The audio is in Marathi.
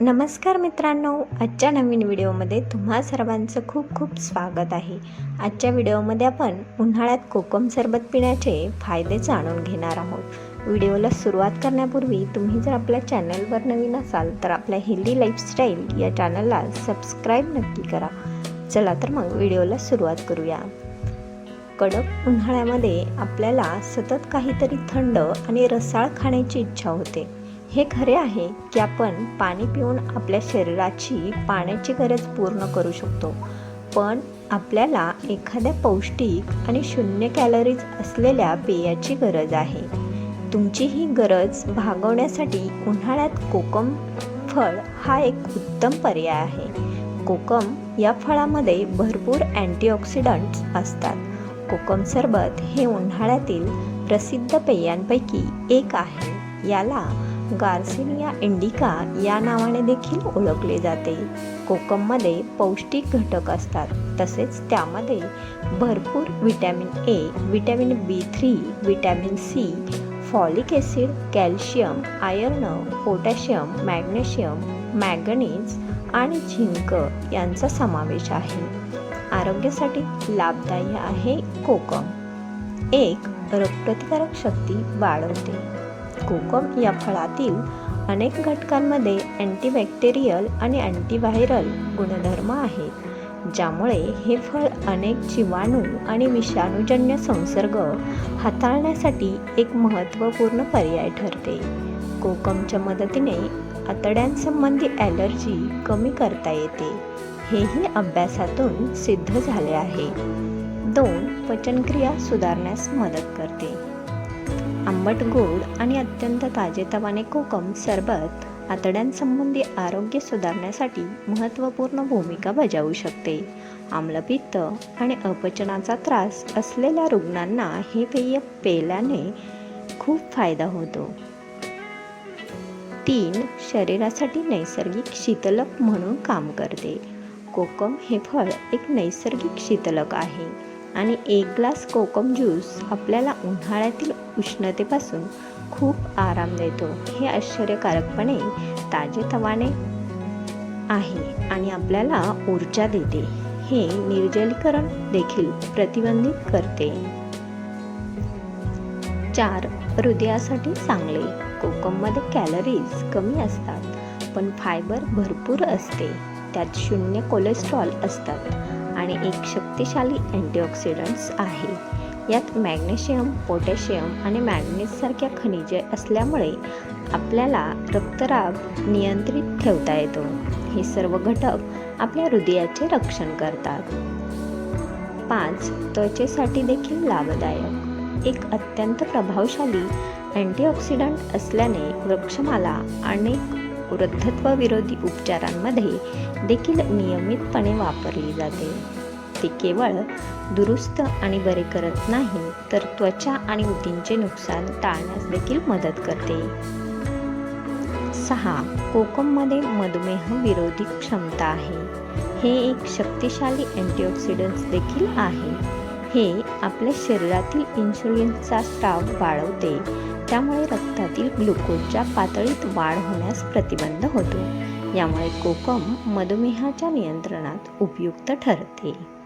नमस्कार मित्रांनो आजच्या नवीन व्हिडिओमध्ये तुम्हा सर्वांचं खूप खूप स्वागत आहे. आजच्या व्हिडिओमध्ये आपण उन्हाळ्यात कोकम सरबत पिण्याचे फायदे जाणून घेणार आहोत. व्हिडिओला सुरुवात करण्यापूर्वी तुम्ही जर आपल्या चॅनलवर नवीन असाल तर आपल्या हेल्दी लाईफस्टाईल या चॅनलला सबस्क्राईब नक्की करा. चला तर मग व्हिडिओला सुरुवात करूया. कडक उन्हाळ्यामध्ये आपल्याला सतत काहीतरी थंड आणि रसाळ खाण्याची इच्छा होते. हे खरे आहे की आपण पाणी पिऊन आपल्या शरीराची पाण्याची गरज पूर्ण करू शकतो. पण आपल्याला एखाद्या पौष्टिक आणि शून्य कॅलरीज असलेल्या पेयाची गरज आहे. तुमची ही गरज भागवण्यासाठी उन्हाळ्यात कोकम फळ हा एक उत्तम पर्याय आहे. कोकम या फळामध्ये भरपूर अँटीऑक्सिडंट्स असतात. कोकम सरबत हे उन्हाळ्यातील प्रसिद्ध पेयांपैकी एक आहे. याला गार्सिनिया इंडिका या नावाने देखील ओळखले जाते. कोकममध्ये पौष्टिक घटक असतात. तसेच त्यामध्ये भरपूर vitamin A vitamin B three vitamin C folic acid calcium iron potassium magnesium manganese आणि झिंक यांचा समावेश आहे. आरोग्यासाठी लाभदायी आहे कोकम. एक रोगप्रतिकारक शक्ती वाढवते. कोकम या फळातील अनेक घटकांमध्ये अँटीबॅक्टेरियल आणि अँटीव्हायरल गुणधर्म आहेत ज्यामुळे हे फळ अनेक जीवाणू आणि विषाणूजन्य संसर्ग हाताळण्यासाठी एक महत्त्वपूर्ण पर्याय ठरते. कोकमच्या मदतीने आतड्यांसंबंधी ॲलर्जी कमी करता येते. हेही अभ्यासातून सिद्ध झाले आहे. दोन पचनक्रिया सुधारण्यास मदत करते. आंबट गोड आणि अत्यंत ताजेतवाने कोकम सरबत आतड्यांसंबंधी आरोग्य सुधारण्यासाठी महत्त्वपूर्ण भूमिका बजावू शकते. आम्लपित्त आणि अपचनाचा त्रास असलेल्या रुग्णांना हे पेय पेल्याने खूप फायदा होतो. तीन शरीरासाठी नैसर्गिक शीतलक म्हणून काम करते. कोकम हे फळ एक नैसर्गिक शीतलक आहे. आणि एक ग्लास कोकम ज्यूस आपल्याला उन्हाळ्यातील उष्णतेपासून खूप आराम देतो. हे आश्चर्यकारकपणे ताजेतवाने आहे आणि आपल्याला ऊर्जा देते. हे निर्जलीकरण देखील प्रतिबंधित करते. चार हृदयासाठी चांगले. कोकममध्ये कॅलरीज कमी असतात पण फायबर भरपूर असते. त्यात शून्य कोलेस्ट्रॉल असतात. आणि एक शक्तिशाली अँटीऑक्सिडंट्स आहे. यात मॅग्नेशियम पोटॅशियम आणि मॅग्नेससारख्या खनिजे असल्यामुळे आपल्याला रक्तराब नियंत्रित ठेवता येतो. हे सर्व घटक आपल्या हृदयाचे रक्षण करतात. पाच त्वचेसाठी देखील लाभदायक. एक अत्यंत प्रभावशाली अँटीऑक्सिडंट असल्याने वृक्षमाला अनेक वृद्धत्वविरोधी उपचारांमध्ये देखील नियमितपणे वापरली जाते. ते केवळ दुरुस्त आणि बरे करत नाही तर त्वचा आणि ऊतींचे नुकसान टाळण्यास देखील मदत करते. सहा. कोकममध्ये मधुमेह विरोधी क्षमता आहे. हे एक शक्तिशाली अँटीऑक्सिडंट्स देखील आहे. हे आपल्या शरीरातील इन्शुलिनचा स्त्राव वाढवते. त्यामुळे रक्तातील ग्लुकोजच्या पातळीत वाढ होण्यास प्रतिबंध होतो. यामुळे कोकम मधुमेहाच्या नियंत्रणात उपयुक्त ठरते.